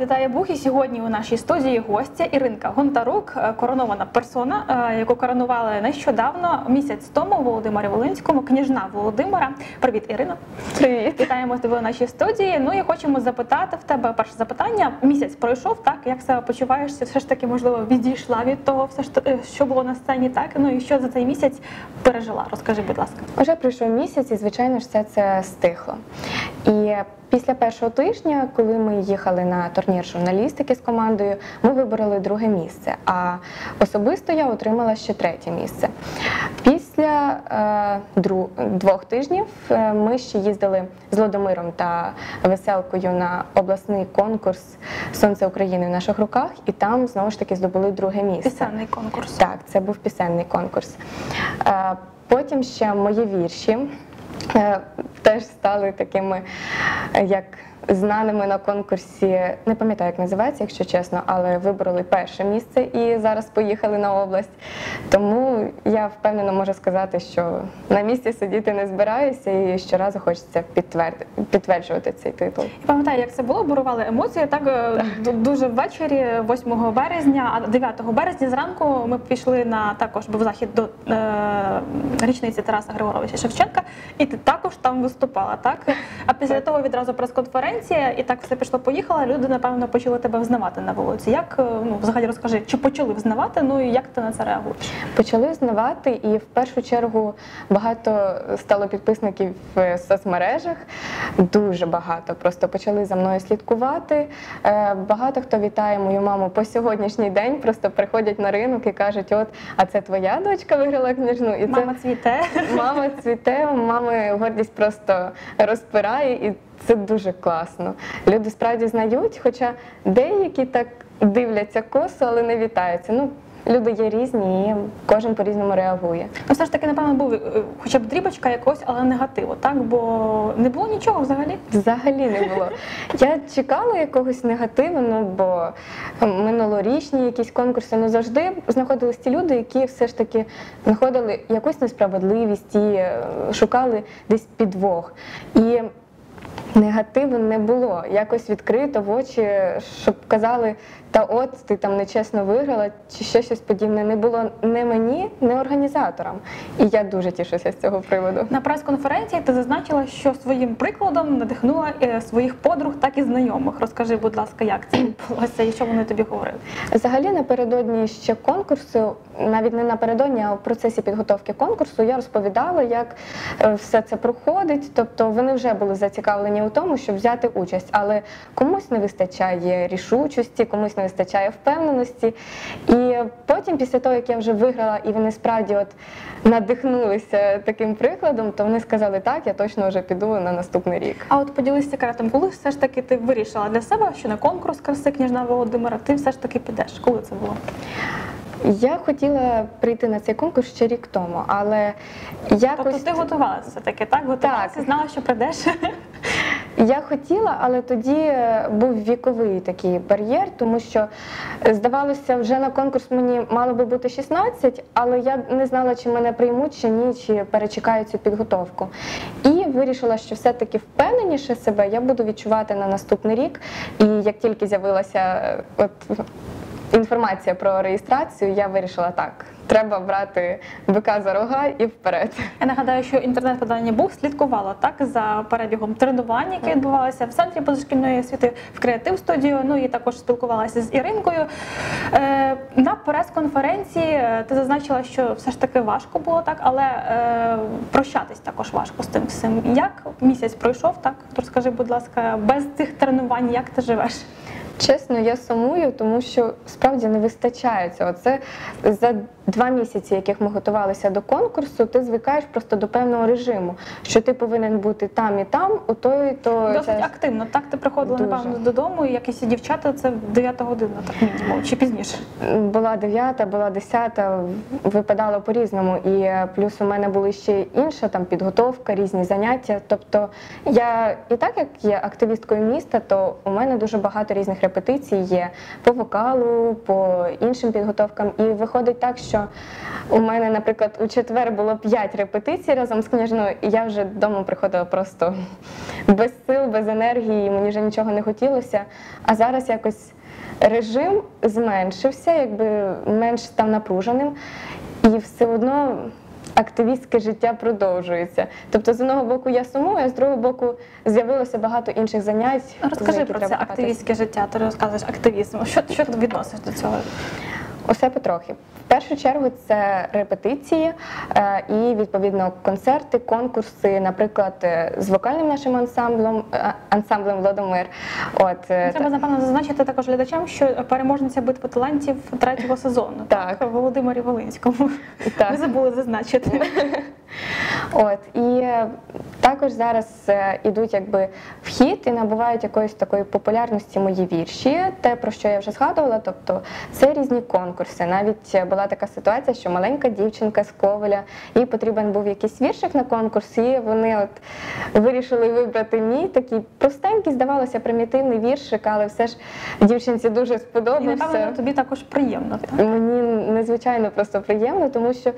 вітає Бух. І сьогодні у нашій студії гостя Іринка Гонтарук, е, коронована персона, е, яку коронували нещодавно місяць тому у Володимирі Волинському, княжна Володимира. Привіт, Ірино. Привіт. Вітаємо тебе у нашій студії. Ну і хочемо запитати в тебе перше запитання. Місяць пройшов, так як себе почуваєшся? Все ж таки, можливо, відійшла від того, все ж що було на сцені, так ну і що за цей місяць пережила? Розкажи, будь ласка. Уже пройшов місяць, і звичайно ж все це стихло. І після першого тижня, коли ми їхали на турнір журналістики з командою, ми вибороли друге місце. А особисто я отримала ще третє місце. Після е, дру, двох тижнів е, ми ще їздили з Лодомиром та веселкою на обласний конкурс Сонце України в наших руках, і там знову ж таки здобули друге місце. Пісенний конкурс. Так, це був пісенний конкурс. Е, Потім ще мої вірші е, теж стали такими, як знаними на конкурсі. Не пам'ятаю, як називається, якщо чесно, але вибороли перше місце і зараз поїхали на область. Тому я впевнено можу сказати, що на місці сидіти не збираюся і щоразу хочеться підтверд- підтверджувати цей титул. Я пам'ятаю, як це було, бурували емоції. Так е, ду- дуже ввечері, 8 березня, а 9 березня зранку ми пішли на також був захід до е, річниці Тараса Григоровича Шевченка, і також там виступала. Так а після того відразу прес-конференція, і так все пішло. Поїхала. Люди напевно почали тебе взнавати на вулиці. Як е, ну взагалі розкажи, чи почали взнавати? Ну і як ти на це реагуєш? Почали знавати, і в першу чергу багато стало підписників в соцмережах. Дуже багато. Просто почали за мною слідкувати. Е, Багато хто вітає мою маму по сьогоднішній день. Просто приходять на ринок і кажуть: от, а це твоя дочка виграла княжну. І Мама цвіте. мама цвіте, мами гордість просто розпирає, і це дуже класно. Люди справді знають, хоча деякі так дивляться косо, але не вітаються. Ну, люди є різні, і кожен по-різному реагує. Ну, все ж таки, напевно, був е, хоча б дрібочка якогось, але негативу, так? Бо не було нічого взагалі. Взагалі не було. Я чекала якогось негативу, ну бо минулорічні якісь конкурси ну завжди знаходились ті люди, які все ж таки знаходили якусь несправедливість і е, шукали десь підвох. І негативу не було. Якось відкрито в очі, щоб казали, та от ти там нечесно виграла, чи ще щось подібне. Не було не мені, не організаторам. І я дуже тішуся з цього приводу. На прес-конференції ти зазначила, що своїм прикладом надихнула е, своїх подруг, так і знайомих. Розкажи, будь ласка, як це відбулося і що вони тобі говорили? Взагалі напередодні ще конкурсу, навіть не напередодні, а в процесі підготовки конкурсу я розповідала, як е, все це проходить. Тобто вони вже були зацікавлені у тому, щоб взяти участь, але комусь не вистачає рішучості, комусь не вистачає впевненості. І потім, після того, як я вже виграла, і вони справді от надихнулися таким прикладом, то вони сказали, так, я точно вже піду на наступний рік. А от поділись секретом, коли все ж таки ти вирішила для себе, що на конкурс краси княжна Володимира, ти все ж таки підеш. Коли це було? Я хотіла прийти на цей конкурс ще рік тому, але якось Тобто ти готувалася таки, так? Готувалася, Так. знала, що прийдеш. Я хотіла, але тоді е, був віковий такий бар'єр, тому що е, здавалося, вже на конкурс мені мало би бути 16, але я не знала, чи мене приймуть, чи ні, чи перечекаю цю підготовку. І вирішила, що все-таки впевненіше себе я буду відчувати на наступний рік. І як тільки з'явилася е, от інформація про реєстрацію, я вирішила так. Треба брати бика за рога і вперед. Я нагадаю, що інтернет-видання Бух слідкувало так за перебігом тренувань, які відбувалися в центрі позашкільної освіти в креатив студію. Ну і також спілкувалася з Іринкою. Е, на прес-конференції е, ти зазначила, що все ж таки важко було так, але е, прощатись також важко з тим всім. Як місяць пройшов, так розкажи, будь ласка, без цих тренувань, як ти живеш? Чесно, я сумую, тому що справді не вистачає цього. Це за два місяці, яких ми готувалися до конкурсу, ти звикаєш просто до певного режиму, що ти повинен бути там і там, у той то Досить час. активно. Так ти приходила Дуже. напевно додому, і якісь дівчата це 9 година, так мінімум, чи пізніше. Була дев'ята, була десята, випадало по-різному. І е, плюс у мене були ще інша там підготовка, різні заняття. Тобто я і так як є активісткою міста, то у мене дуже багато різних репетицій є по вокалу, по іншим підготовкам. І виходить так, що що у мене, наприклад, у четвер було п'ять репетицій разом з княжною, і я вже вдома приходила просто без сил, без енергії, мені вже нічого не хотілося. А зараз якось режим зменшився, якби менш став напруженим, і все одно. Активістське життя продовжується. Тобто, з одного боку, я сумую, а з другого боку, з'явилося багато інших занять. Розкажи про це активістське життя. Ти розказуєш активізм. Що, що ти відносиш до цього? Усе потрохи. В першу чергу це репетиції е, і відповідно концерти, конкурси, наприклад, е, з вокальним нашим ансамблем, е, ансамблем Владомир. От Треба напевно зазначити також глядачам, що переможниця битви талантів третього сезону. Так. Володимирі Волинському. Так. Ми забули зазначити. От і також зараз ідуть якби в хід і набувають якоїсь такої популярності мої вірші. Те, про що я вже згадувала, тобто це різні конкурси. Навіть е, була така ситуація, що маленька дівчинка з Ковеля, їй потрібен був якийсь віршик на конкурс, і вони от вирішили вибрати мій такий простенький, здавалося, примітивний віршик, але все ж дівчинці дуже І сподобався. напевно тобі також приємно. Так? Мені незвичайно просто приємно, тому що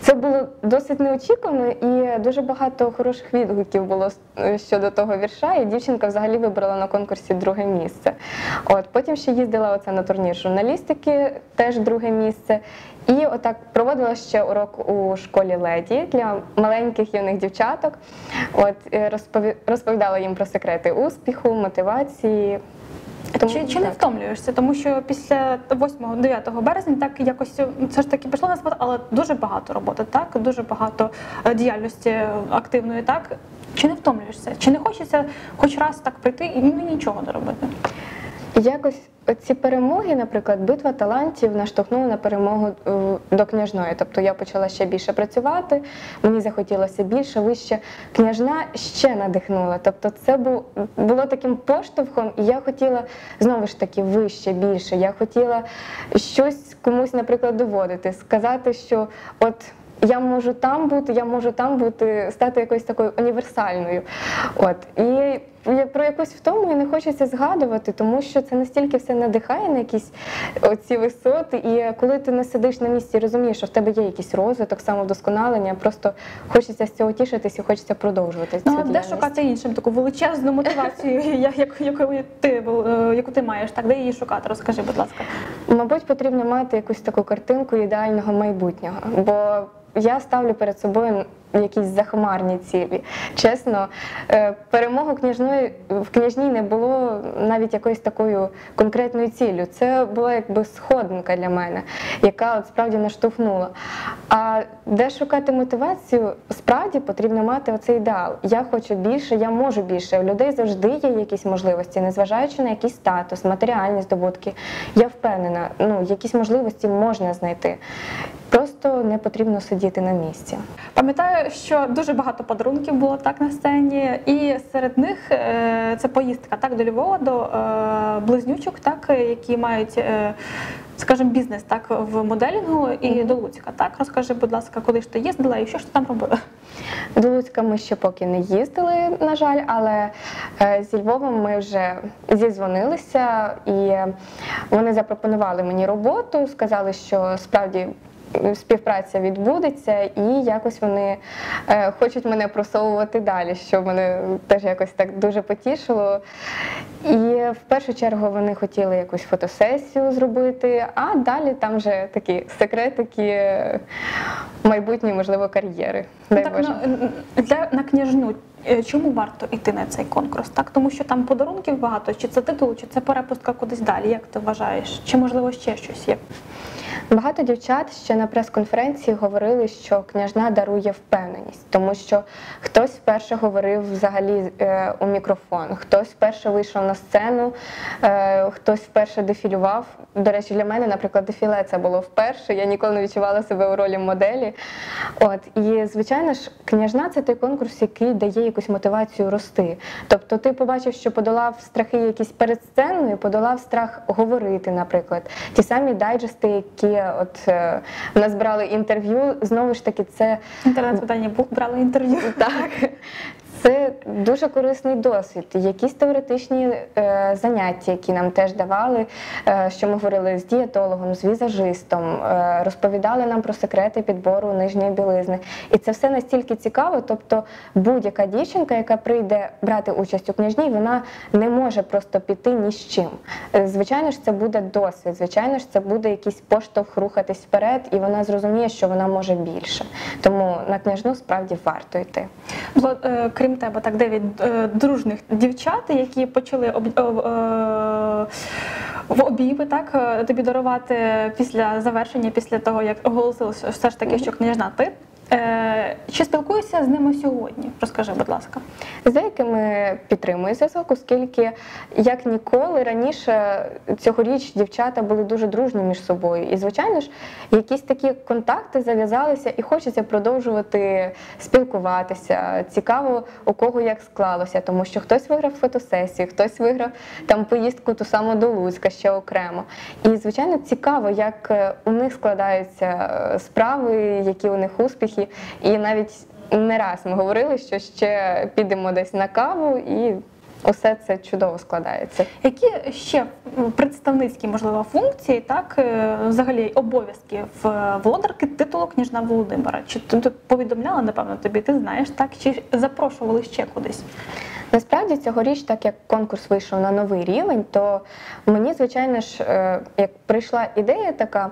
це було досить неочікувано і дуже багато хороших відгуків було щодо того вірша. І дівчинка взагалі вибрала на конкурсі друге місце. От потім ще їздила оце на турнір журналістики, теж друге місце. І отак проводила ще урок у школі леді для маленьких юних дівчаток. От е, розповідала їм про секрети успіху, мотивації. Тому Чи, чи не втомлюєшся? Тому що після 8-9 березня так якось е, це ж таки пішло на спад, але дуже багато роботи, так дуже багато е, діяльності активної, так чи не втомлюєшся? Чи не хочеться хоч раз так прийти і ну, нічого не робити? Якось ці перемоги, наприклад, битва талантів наштовхнула на перемогу е, до княжної. Тобто я почала ще більше працювати, мені захотілося більше, вище. Княжна ще надихнула. Тобто, це було таким поштовхом, і я хотіла знову ж таки вище, більше. Я хотіла щось комусь, наприклад, доводити, сказати, що от. Я можу там бути, я можу там бути, стати якоюсь такою універсальною. От і про якусь втому і не хочеться згадувати, тому що це настільки все надихає на якісь оці висоти. І коли ти не сидиш на місці, і розумієш, що в тебе є якийсь розвиток, самовдосконалення, просто хочеться з цього тішитись і хочеться продовжувати цю Ну, а де шукати іншим таку величезну мотивацію, як- як- яку ти е, яку ти маєш? Так, де її шукати? Розкажи, будь ласка. Мабуть, потрібно мати якусь таку картинку ідеального майбутнього. Бо я ставлю перед собою якісь захмарні цілі. Чесно, е, перемогу княжної в княжній не було навіть якоюсь такою конкретною ціллю. Це була якби сходинка для мене, яка от справді наштовхнула. А де шукати мотивацію, справді потрібно мати оцей ідеал. Я хочу більше, я можу більше. У людей завжди є якісь можливості, незважаючи на якийсь статус, матеріальні здобутки. Я впевнена, ну якісь можливості можна знайти. Просто не потрібно сидіти на місці. Пам'ятаю, що дуже багато подарунків було так на сцені, і серед них е, це поїздка так до Львова, до е, близнючок, так які мають. Е, Скажімо, бізнес так в моделінгу і до Луцька. Так розкажи, будь ласка, куди ж ти їздила і що ж ти там робила? До Луцька ми ще поки не їздили, на жаль, але зі Львовом ми вже зізвонилися, і вони запропонували мені роботу, сказали, що справді. Співпраця відбудеться, і якось вони е, хочуть мене просовувати далі, що мене теж якось так дуже потішило. І в першу чергу вони хотіли якусь фотосесію зробити, а далі там вже такі секретики майбутньої, можливо, кар'єри. Дай так, Боже. ну, для на княжну. е, Чому варто йти на цей конкурс? Так, тому що там подарунків багато, чи це титул, чи це перепустка кудись далі? Як ти вважаєш? Чи можливо ще щось є? Багато дівчат ще на прес-конференції говорили, що княжна дарує впевненість, тому що хтось вперше говорив взагалі е, у мікрофон, хтось вперше вийшов на сцену, е, хтось вперше дефілював. До речі, для мене, наприклад, дефіле це було вперше. Я ніколи не відчувала себе у ролі моделі. От і звичайно ж, княжна це той конкурс, який дає якусь мотивацію рости. Тобто, ти побачив, що подолав страхи якісь перед сценою, подолав страх говорити, наприклад. Ті самі дайджести, які от е, в нас брали інтерв'ю, знову ж таки, це Інтернет-видання Бух брали інтерв'ю. так. Це дуже корисний досвід. Якісь теоретичні е, заняття, які нам теж давали, е, що ми говорили з дієтологом, з візажистом, е, розповідали нам про секрети підбору нижньої білизни. І це все настільки цікаво. Тобто, будь-яка дівчинка, яка прийде брати участь у княжній, вона не може просто піти ні з чим. Е, Звичайно ж, це буде досвід, звичайно ж, це буде якийсь поштовх рухатись вперед, і вона зрозуміє, що вона може більше. Тому на княжну справді варто йти. Е, крім тебе, так дев'ять е, дружних дівчат, які почали об, об- е, в обійми так е, тобі дарувати після завершення, після того як оголосили все ж таки, що княжна ти. Е, Чи спілкуєшся з ними сьогодні? Розкажи, будь ласка. З деякими підтримую зв'язок, оскільки як ніколи раніше цьогоріч дівчата були дуже дружні між собою. І, звичайно ж, якісь такі контакти зав'язалися і хочеться продовжувати спілкуватися. Цікаво, у кого як склалося, тому що хтось виграв фотосесію, хтось виграв там поїздку ту саму до Луцька ще окремо. І, звичайно, цікаво, як е, у них складаються е, справи, які у них успіхи. І навіть не раз ми говорили, що ще підемо десь на каву, і усе це чудово складається. Які ще представницькі можливо функції, так е, взагалі обов'язки в володарки титулу княжна Володимира? Чи ти повідомляла, напевно, тобі? Ти знаєш, так чи запрошували ще кудись? Насправді цьогоріч, так як конкурс вийшов на новий рівень, то мені, звичайно ж, е, як прийшла ідея така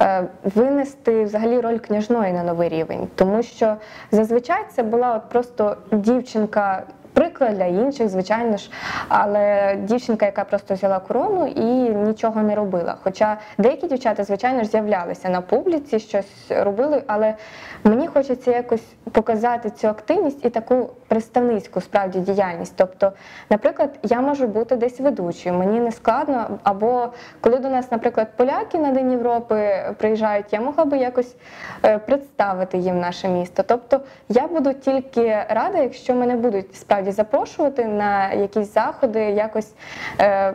е, винести взагалі роль княжної на новий рівень, тому що зазвичай це була от просто дівчинка. Приклад для інших, звичайно ж, але дівчинка, яка просто взяла корону і нічого не робила. Хоча деякі дівчата, звичайно ж, з'являлися на публіці, щось робили, але мені хочеться якось показати цю активність і таку представницьку справді діяльність. Тобто, наприклад, я можу бути десь ведучою, мені не складно. Або коли до нас, наприклад, поляки на День Європи приїжджають, я могла би якось е, представити їм наше місто. Тобто я буду тільки рада, якщо мене будуть справді запрошувати на якісь заходи, якось е,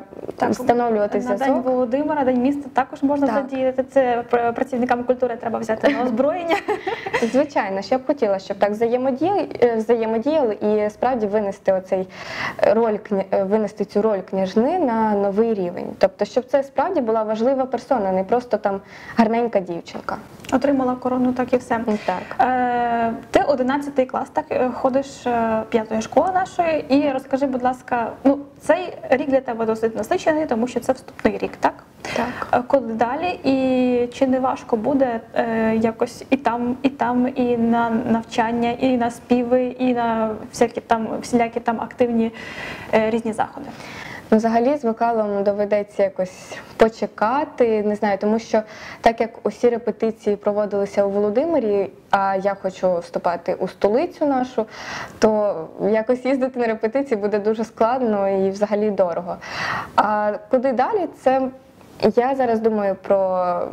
встановлювати на зв'язок. День Володимира, День міста також можна Так. задіяти. Це працівникам культури треба взяти на озброєння. Звичайно, ж я б хотіла, щоб так взаємодіяли, е, взаємодіяли і справді винести оцей роль е, винести цю роль княжни на новий рівень. Тобто, щоб це справді була важлива персона, не просто там гарненька дівчинка. Отримала корону, так і все. Так. Е, ти 11 клас, так е, ходиш п'ятої школи нашої, і розкажи, будь ласка, ну цей рік для тебе досить насичений, тому що це вступний рік, так? Так. Е, Коли далі, і чи не важко буде е, якось і там, і там, і на навчання, і на співи, і на всякі там всілякі там активні е, різні заходи? Ну, взагалі з вокалом доведеться якось почекати, не знаю, тому що так як усі репетиції проводилися у Володимирі, а я хочу вступати у столицю нашу, то якось їздити на репетиції буде дуже складно і взагалі дорого. А куди далі? Це я зараз думаю про.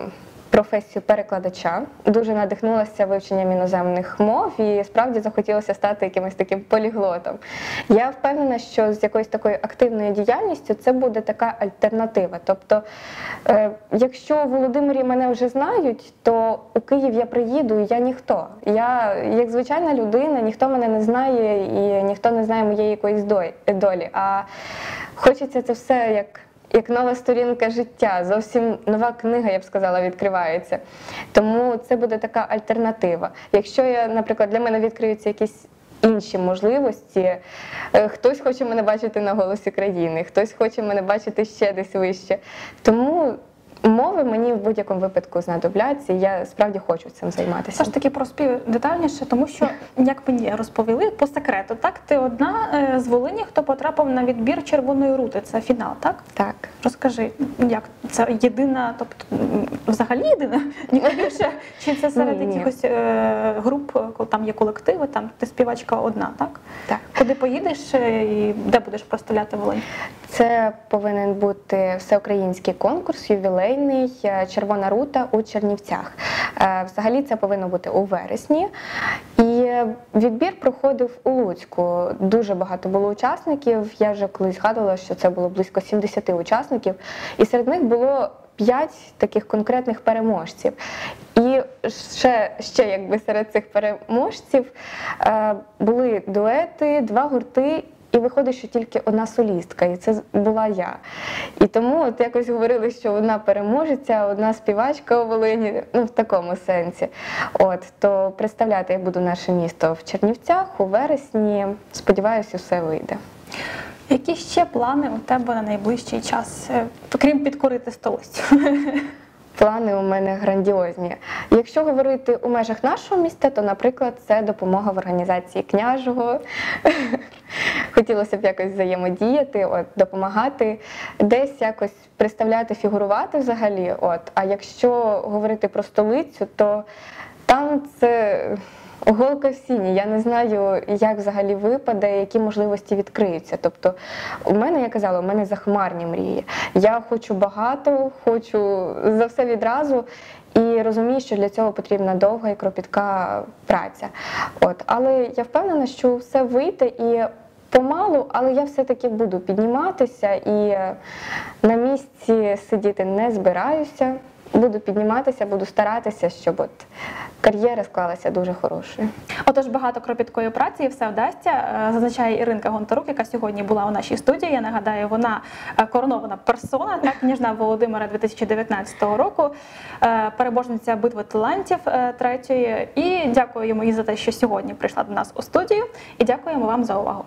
Професію перекладача дуже надихнулася вивченням іноземних мов і справді захотілося стати якимось таким поліглотом. Я впевнена, що з якоюсь такою активною діяльністю це буде така альтернатива. Тобто, е, якщо у Володимирі мене вже знають, то у Київ я приїду, і я ніхто. Я як звичайна людина, ніхто мене не знає і ніхто не знає моєї якоїсь долі. А хочеться це все як. Як нова сторінка життя, зовсім нова книга, я б сказала, відкривається. Тому це буде така альтернатива. Якщо я, наприклад, для мене відкриються якісь інші можливості, е, хтось хоче мене бачити на голосі країни, хтось хоче мене бачити ще десь вище. Тому мови мені в будь-якому випадку знадобляться, і я справді хочу цим займатися. Все ж таки про спів детальніше, тому що як мені розповіли по секрету, так ти одна е, з Волині, хто потрапив на відбір червоної рути. Це фінал, так? Так. Розкажи, як це єдина, тобто взагалі єдина? Ніхто більше? Чи це серед Ні, ні. якихось е, груп, коли там є колективи, там ти співачка одна, так? Так. Куди поїдеш е, і де будеш проставляти Волинь? Це повинен бути всеукраїнський конкурс, ювілейний е, Червона рута у Чернівцях. Е, Взагалі це повинно бути у вересні. І відбір проходив у Луцьку. Дуже багато було учасників. Я вже колись згадувала, що це було близько 70 учасників, і серед них було 5 таких конкретних переможців. І ще, ще якби серед цих переможців е, були дуети, два гурти. І виходить, що тільки одна солістка, і це була я. І тому от якось говорили, що одна переможеця, одна співачка у Волині, ну в такому сенсі. От то представляти я буду наше місто в Чернівцях у вересні. Сподіваюся, все вийде. Які ще плани у тебе на найближчий час, е, крім підкорити столицю? Плани у мене грандіозні. Якщо говорити у межах нашого міста, то, наприклад, це допомога в організації княжого. Хотілося б якось взаємодіяти, от, допомагати, десь якось представляти, фігурувати взагалі. От. А якщо говорити про столицю, то там це голка в сіні. Я не знаю, як взагалі випаде, які можливості відкриються. Тобто, у мене, я казала, у мене захмарні мрії. Я хочу багато, хочу за все відразу. І розумію, що для цього потрібна довга і кропітка праця. От, але я впевнена, що все вийде і помалу, але я все-таки буду підніматися і на місці сидіти не збираюся. Буду підніматися, буду старатися, щоб от кар'єра склалася дуже хорошою. Отож, багато кропіткої праці і все вдасться, е, зазначає Іринка Гонтарук, яка сьогодні була у нашій студії. Я нагадаю, вона е, коронована персона, так княжна Володимира 2019 року, е, переможниця битви талантів третьої. І дякуємо їй за те, що сьогодні прийшла до нас у студію. І дякуємо вам за увагу.